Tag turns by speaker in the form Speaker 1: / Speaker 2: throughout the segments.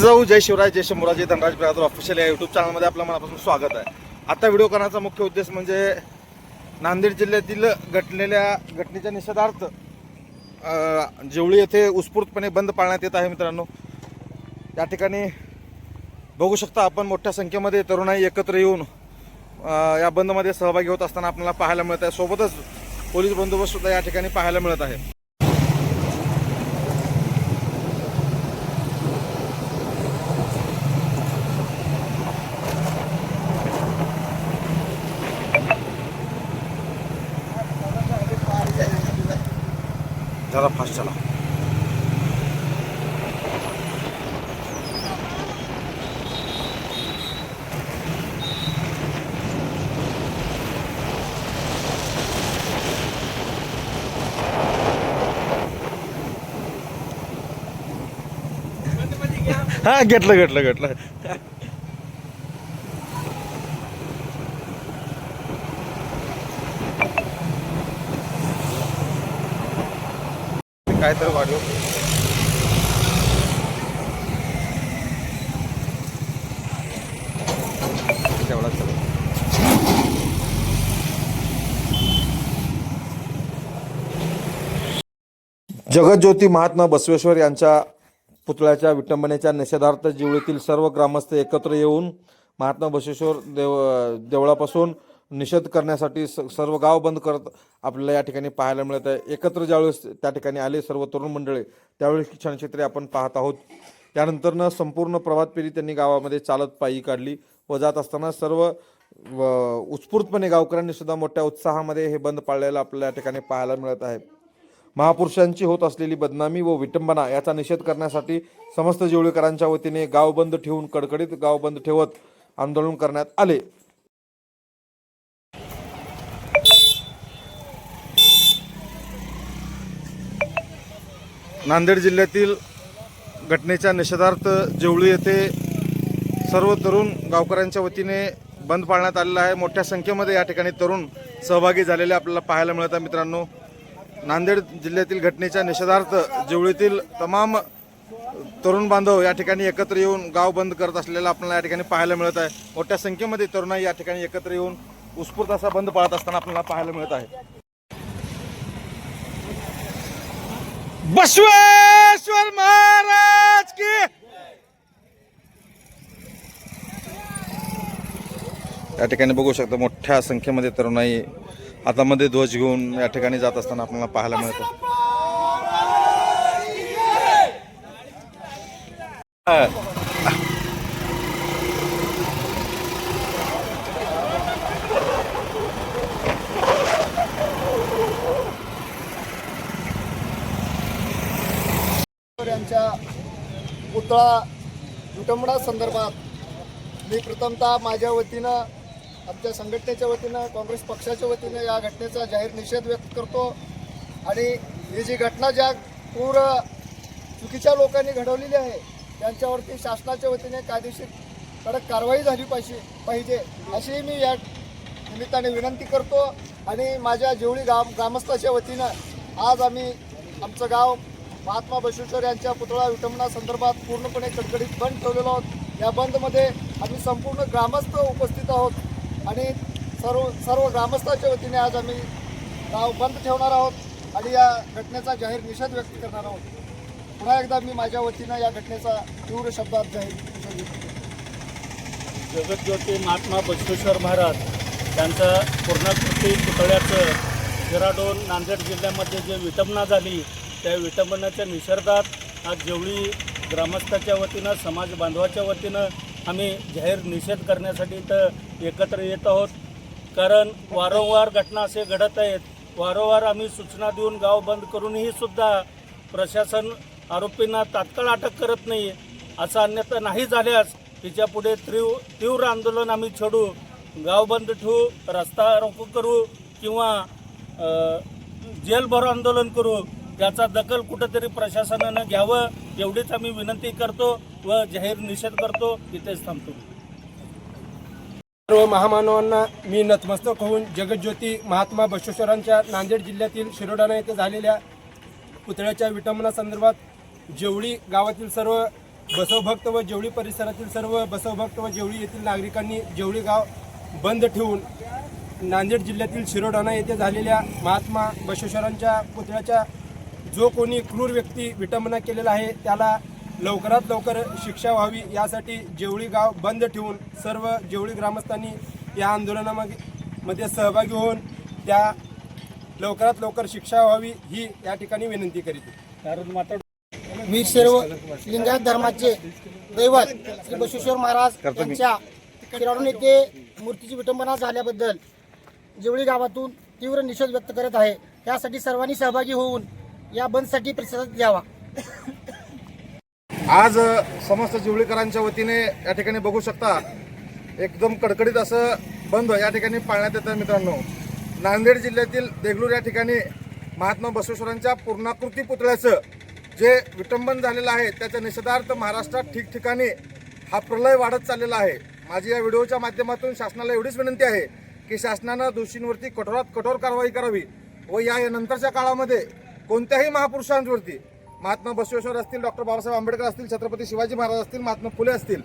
Speaker 1: जिजाऊ जय शिवराय जय शंभूराजे धनराज बिरादर ऑफिशियल या युट्यूब चॅनलमध्ये आपलं मनापासून स्वागत आहे. आता व्हिडिओ करण्याचा मुख्य उद्देश म्हणजे नांदेड जिल्ह्यातील घटलेल्या घटनेच्या निषेधार्थ जेवळी येथे उत्स्फूर्तपणे बंद पाळण्यात येत आहे मित्रांनो या ठिकाणी बघू शकता आपण मोठ्या संख्येमध्ये तरुणाई एकत्र येऊन या बंदमध्ये सहभागी होत असताना आपल्याला पाहायला मिळत आहे. सोबतच पोलीस बंदोबस्त सुद्धा या ठिकाणी पाहायला मिळत आहे. हा घेतलं घेतलं घेतलं काय तर वाढव. जगज्योती महात्मा बसवेश्वर यांच्या पुतळ्याच्या विटंबनेच्या निषेधार्थ जिवळीतील सर्व ग्रामस्थ एकत्र येऊन महात्मा बसवेश्वर देव देवळापासून निषेध करण्यासाठी स- सर्व गाव बंद करत आपल्याला या ठिकाणी पाहायला मिळत आहे. एकत्र ज्यावेळेस त्या ठिकाणी आले सर्व तरुण मंडळी त्यावेळेस क्षणक्षेत्रे आपण पाहत आहोत. त्यानंतरनं संपूर्ण प्रभात फेरी त्यांनी गावामध्ये चालत पायी काढली व जात असताना सर्व व उत्स्फूर्तपणे गावकऱ्यांनी सुद्धा मोठ्या उत्साहामध्ये हे बंद पाळलेलं आपल्याला या ठिकाणी पाहायला मिळत आहे. महापुरुषांची होत असलेली बदनामी व विटंबना याचा निषेध करण्यासाठी समस्त जेवळीकरांच्या वतीने गाव बंद ठेवून कडकडीत गाव बंद ठेवत आंदोलन करण्यात आले. नांदेड जिल्ह्यातील घटनेच्या निषेधार्थ जेवळी येथे सर्व तरुण गावकऱ्यांच्या वतीने बंद पाळण्यात आलेला आहे. मोठ्या संख्येमध्ये या ठिकाणी तरुण सहभागी झालेले आपल्याला पाहायला मिळत आहे मित्रांनो. नांदेड जिल्ह्यातील घटनेच्या निषेधार्थ जेवळीतील तमाम तरुण बांधव या ठिकाणी एकत्र येऊन गाव बंद करत असलेला आपल्याला या ठिकाणी पाहायला मिळत आहे. मोठ्या संख्येमध्ये तरुणाई या ठिकाणी एकत्र येऊन उत्स्फूर्त असा बंद पाळत असताना आपल्याला पाहायला मिळत आहे. बसवेश्वर महाराज की या ठिकाणी बघू शकता मोठ्या संख्येमध्ये तरुणाई हातामध्ये ध्वज घेऊन या ठिकाणी जात असताना आपल्याला पाहायला मिळतं.
Speaker 2: यांच्या पुतळा विटंबडा संदर्भात मी प्रथमतः माझ्या वतीनं आमच्या संघटनेच्या वतीनं काँग्रेस पक्षाच्या वतीनं या घटनेचा जाहीर निषेध व्यक्त करतो. आणि ही जी घटना ज्या पूर चुकीच्या लोकांनी घडवलेली आहे त्यांच्यावरती शासनाच्या वतीने कायदेशीर कडक कारवाई झाली पाहिजे पाहिजे अशी मी या निमित्ताने विनंती करतो. आणि माझ्या जेवढी ग्राम ग्रामस्थाच्या वतीनं आज आम्ही आमचं गाव महात्मा बसवेश्वर यांच्या पुतळा विटंबना संदर्भात पूर्णपणे कडकडीत बंद ठेवलेलो आहोत. या बंदमध्ये आम्ही संपूर्ण ग्रामस्थ उपस्थित आहोत. आणि सर्व सर्व ग्रामस्थाच्या वतीने आज आम्ही गाव बंद ठेवणार आहोत आणि या घटनेचा जाहीर निषेध व्यक्त करणार आहोत. पुन्हा एकदा मी माझ्या वतीनं या घटनेचा तीव्र शब्दात जाहीर निषेध
Speaker 3: जगज्योती महात्मा बसवेश्वर महाराज त्यांचं पूर्णाकृती पुतळ्याचं डेराडोन नांदेड जिल्ह्यामध्ये जे विटंबना झाली त्या विटंबनाच्या निसर्गात आज जेवढी ग्रामस्थाच्या वतीनं समाज बांधवाच्या वतीनं आम्ही जाहीर निषेध करण्यासाठी तर एकत्र येत आहोत. कारण वारंवार घटना असे घडत आहेत. वारंवार आम्ही सूचना देऊन गाव बंद करूनही सुद्धा प्रशासन आरोपींना तात्काळ अटक करत नाही. असं अन्यथा नाही झाल्यास तिच्या पुढे तीव्र तीव्र आंदोलन आम्ही छेडू. गाव बंद ठेवू रस्ता रोको करू किंवा अ, जेलभरो आंदोलन करू. त्याचा दखल कुठंतरी प्रशासनानं घ्यावं एवढीच आम्ही विनंती करतो व जाहीर निषेध करतो. इथेच थांबतो.
Speaker 4: सर्व महामानवांना मी नतमस्तक होऊन जगज्योती महात्मा बसवेश्वरांच्या नांदेड जिल्ह्यातील शिरोडाणा येथे झालेल्या पुतळ्याच्या विटंबनासंदर्भात जेवळी जेवढी गावातील सर्व बसवभक्त व जेवळी परिसरातील सर्व बसवभक्त व जेवळी येथील नागरिकांनी जेवळी गाव बंद ठेवून नांदेड जिल्ह्यातील शिरोडाणा येथे झालेल्या महात्मा बसवेश्वरांच्या पुतळ्याच्या जो कोणी क्रूर व्यक्ती विटंबना केलेला आहे त्याला लवकरात लवकर शिक्षा व्हावी यासाठी जेवळी गाव बंद ठेवून सर्व जेवळी ग्रामस्थांनी या आंदोलनामध्ये मध्ये सहभागी होऊन त्या लवकरात लवकर शिक्षा व्हावी ही या ठिकाणी विनंती करीत
Speaker 2: वीर सर्व लिंगायत धर्माचे दैवत श्री बसवेश्वर महाराज यांच्या शिराडून येथे मूर्तीची विटंबना झाल्याबद्दल जेवळी गावातून तीव्र निषेध व्यक्त करत आहे त्यासाठी सर्वांनी सहभागी होऊन या बंदसाठी प्रतिसाद द्यावा.
Speaker 1: आज समस्त जिवळीकरांच्या वतीने या ठिकाणी बघू शकता एकदम कडकडीत असं बंद या ठिकाणी पाळण्यात येतं मित्रांनो. नांदेड जिल्ह्यातील देगलूर या ठिकाणी महात्मा बसवेश्वरांच्या पूर्णाकृती पुतळ्याचं जे विटंबन झालेलं आहे त्याच्या निषेधार्थ महाराष्ट्रात ठिकठिकाणी हा प्रलय वाढत चाललेला आहे. माझी या व्हिडिओच्या माध्यमातून शासनाला एवढीच विनंती आहे की शासनानं दोषींवरती कठोरात कठोर कारवाई करावी व या नंतरच्या काळामध्ये कोणत्याही महापुरुषांवरती महात्मा बसवेश्वर असतील डॉक्टर बाबासाहेब आंबेडकर असतील छत्रपती शिवाजी महाराज असतील महात्मा फुले असतील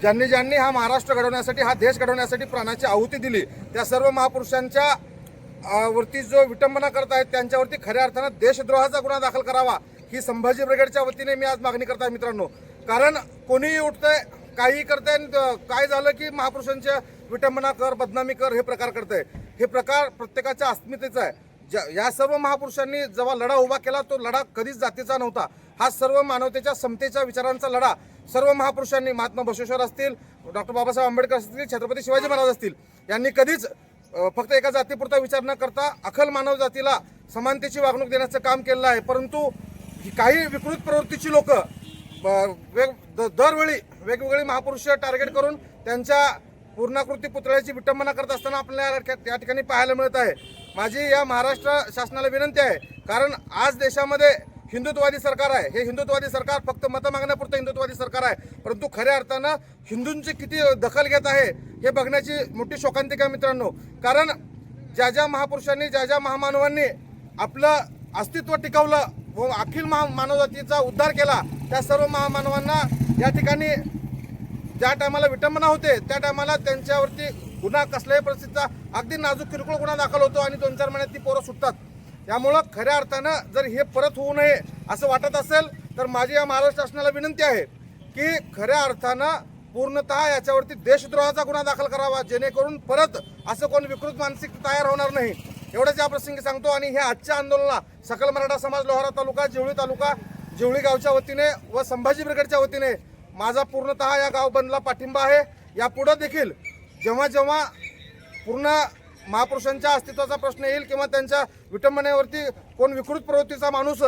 Speaker 1: ज्यांनी ज्यांनी हा महाराष्ट्र घडवण्यासाठी हा देश घडवण्यासाठी प्राणाची आहुती दिली त्या सर्व महापुरुषांच्या वरती जो विटंबना करत आहेत त्यांच्यावरती खऱ्या अर्थानं देशद्रोहाचा गुन्हा दाखल करावा ही संभाजी ब्रिगेडच्या वतीने मी आज मागणी करत आहे मित्रांनो. कारण कोणीही उठतंय काहीही करतंय आणि काय झालं की महापुरुषांच्या विटंबना कर बदनामी कर हे प्रकार करतंय. हे प्रकार प्रत्येकाच्या अस्मितेचा आहे. ज्या- या सर्व महापुरुषांनी जेव्हा लढा उभा केला तो लढा कधीच जातीचा नव्हता. हा सर्व मानवतेच्या समतेच्या विचारांचा लढा सर्व महापुरुषांनी महात्मा बसवेश्वर असतील डॉक्टर बाबासाहेब आंबेडकर असतील छत्रपती शिवाजी महाराज असतील यांनी कधीच फक्त एका जातीपुरता विचार न करता अखल मानव जातीला समानतेची वागणूक देण्याचं काम केलेलं आहे. परंतु काही विकृत प्रवृत्तीची लोक वेग द- दरवेळी वेगवेगळी महापुरुष टार्गेट करून त्यांच्या पूर्णाकृती पुतळ्याची विटंबना करत असताना आपल्याला या ठिकाणी पाहायला मिळत आहे. माझी या महाराष्ट्र शासनाला विनंती आहे कारण आज देशामध्ये हिंदुत्ववादी सरकार आहे. हे हिंदुत्ववादी सरकार फक्त मतं मागण्यापुरतं हिंदुत्ववादी सरकार आहे. परंतु खऱ्या अर्थानं हिंदूंची किती दखल घेत आहे हे बघण्याची मोठी शोकांतिका मित्रांनो. कारण ज्या ज्या महापुरुषांनी ज्या ज्या महामानवांनी आपलं अस्तित्व टिकवलं व अखिल महा मानवजातीचा उद्धार केला त्या सर्व महामानवांना या ठिकाणी ज्या टायमाला विटंबना होते त्या टायमाला त्यांच्यावरती गुन्हा कसल्याही परिस्थितीचा अगदी नाजूक किरकोळ गुन्हा दाखल होतो आणि दोन चार महिन्यात ती पोरं सुटतात. त्यामुळं खऱ्या अर्थानं जर हे परत होऊ नये असं वाटत असेल तर माझी या महाराष्ट्र शासनाला विनंती आहे की खऱ्या अर्थानं पूर्णतः याच्यावरती देशद्रोहाचा गुन्हा दाखल करावा जेणेकरून परत असं कोण विकृत मानसिक तयार होणार नाही. एवढंच या प्रसंगी सांगतो आणि हे आजच्या आंदोलनाला सकल मराठा समाज लोहारा तालुका जिवळी तालुका जिवळी गावच्या वतीने व संभाजी ब्रिगेडच्या वतीने माझा पूर्णतः या गाव बंदला पाठिंबा आहे. यापुढं देखील जेव्हा जेव्हा पूर्ण महापुरुषांच्या अस्तित्वाचा प्रश्न येईल किंवा त्यांच्या विटंबनेवरती कोण विकृत प्रवृत्तीचा माणूस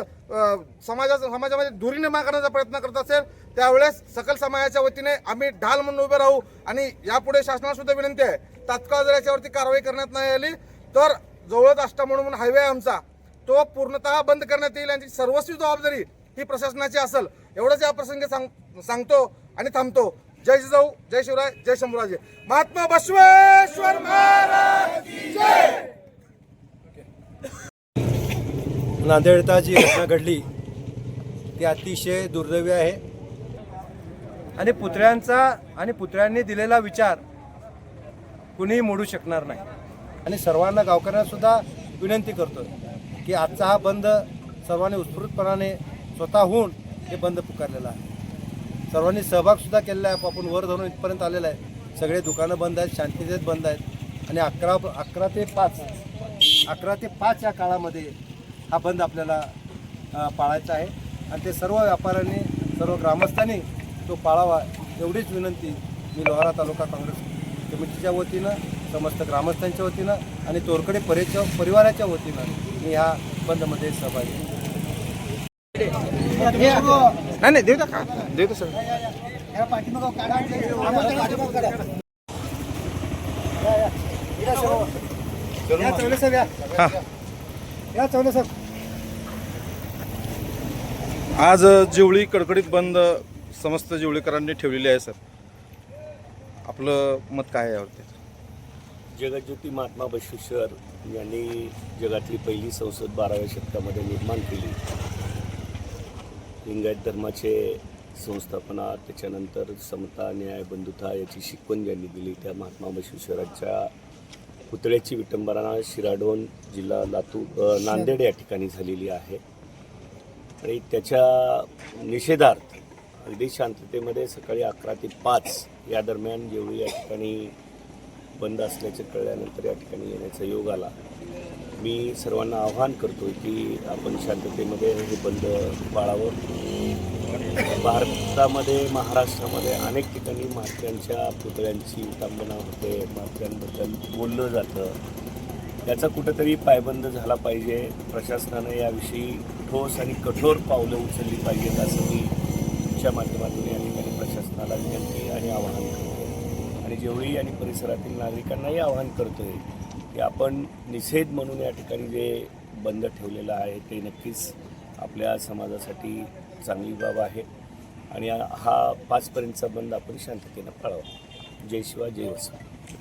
Speaker 1: समाजा समाजामध्ये दुरी निर्माण करण्याचा प्रयत्न करत असेल त्यावेळेस सकल समाजाच्या वतीने आम्ही ढाल म्हणून उभे राहू आणि यापुढे शासनाला सुद्धा विनंती आहे. तात्काळ जर याच्यावरती कारवाई करण्यात नाही आली तर जवळच असता म्हणून हायवे आहे आमचा. तो पूर्णतः बंद करण्यात येईल यांची सर्वस्वी जबाबदारी ही प्रशासनाची असेल. एवढंच या प्रसंगी सांग सांगतो आणि थांबतो. जय जिजाऊ जय शिवराय जय शंभूराजे महात्मा बसवेश्वर
Speaker 4: नांदेडता जी घटना घडली. ती अतिशय दुर्दैवी आहे. आणि पुतळ्यांचा आणि पुतळ्यांनी दिलेला विचार कुणीही मोडू शकणार नाही. आणि सर्वांना गावकऱ्यांना सुद्धा विनंती करतो की आजचा हा बंद सर्वांनी उत्स्फूर्तपणाने स्वतःहून हे बंद पुकारलेला आहे. सर्वांनी सहभागसुद्धा केलेला आहे. आपण वर धरून इथपर्यंत आलेला आहे. सगळे दुकानं बंद आहेत शांततेत बंद आहेत. आणि अकरा अकरा ते पाच अकरा ते पाच या काळामध्ये हा बंद आपल्याला पाळायचा आहे. आणि ते सर्व व्यापाऱ्यांनी सर्व ग्रामस्थांनी तो पाळावा एवढीच विनंती मी लोहारा तालुका काँग्रेस कमिटीच्या वतीनं समस्त ग्रामस्थांच्या वतीनं आणि तोरकडे परेच्या परिवाराच्या वतीनं मी ह्या बंदमध्ये सहभागी
Speaker 1: नाही नाही देऊ का देऊ सर आज जेवळी कडकडीत बंद समस्त जेवळीकरांनी ठेवलेली आहे सर. आपलं मत काय आहे यावरती?
Speaker 3: जगज्योती महात्मा बसवेश्वर यांनी जगातली पहिली संसद बाराव्या शतकामध्ये निर्माण केली. लिंगायत धर्माचे
Speaker 5: संस्थापना त्याच्यानंतर समता न्याय बंधुता याची शिकवण ज्यांनी दिली त्या महात्मा बसवेश्वराच्या पुतळ्याची विटंबना शिराडोन जिल्हा लातूर नांदेड या ठिकाणी झालेली आहे. आणि त्याच्या निषेधार्थ अगदी शांततेमध्ये सकाळी अकरा ते पाच या दरम्यान जेवढी या ठिकाणी बंद असल्याचे कळल्यानंतर या ठिकाणी येण्याचा योग आला. मी सर्वांना आव्हान करतो की आपण शांततेमध्ये हे बंद पाळावं. भारतामध्ये महाराष्ट्रामध्ये अनेक ठिकाणी महात्म्यांच्या पुतळ्यांची विटंबना होते महात्म्यांबद्दल बोललं जातं. याचा कुठंतरी पायबंद झाला पाहिजे. प्रशासनानं याविषयी ठोस आणि कठोर पावलं उचलली पाहिजेत असं मी तुमच्या माध्यमातून या ठिकाणी प्रशासनाला विनंती आणि आवाहन करतो आणि जेवढी आणि परिसरातील नागरिकांनाही आवाहन करतोय की आपण निषेध म्हणून या ठिकाणी जे बंद ठेवलेलं आहे ते नक्कीच आपल्या समाजासाठी चांगली बाब आहे. आणि हा पाचपर्यंतचा बंद आपण शांततेनं पाळावा. जय शिवा जय वसंत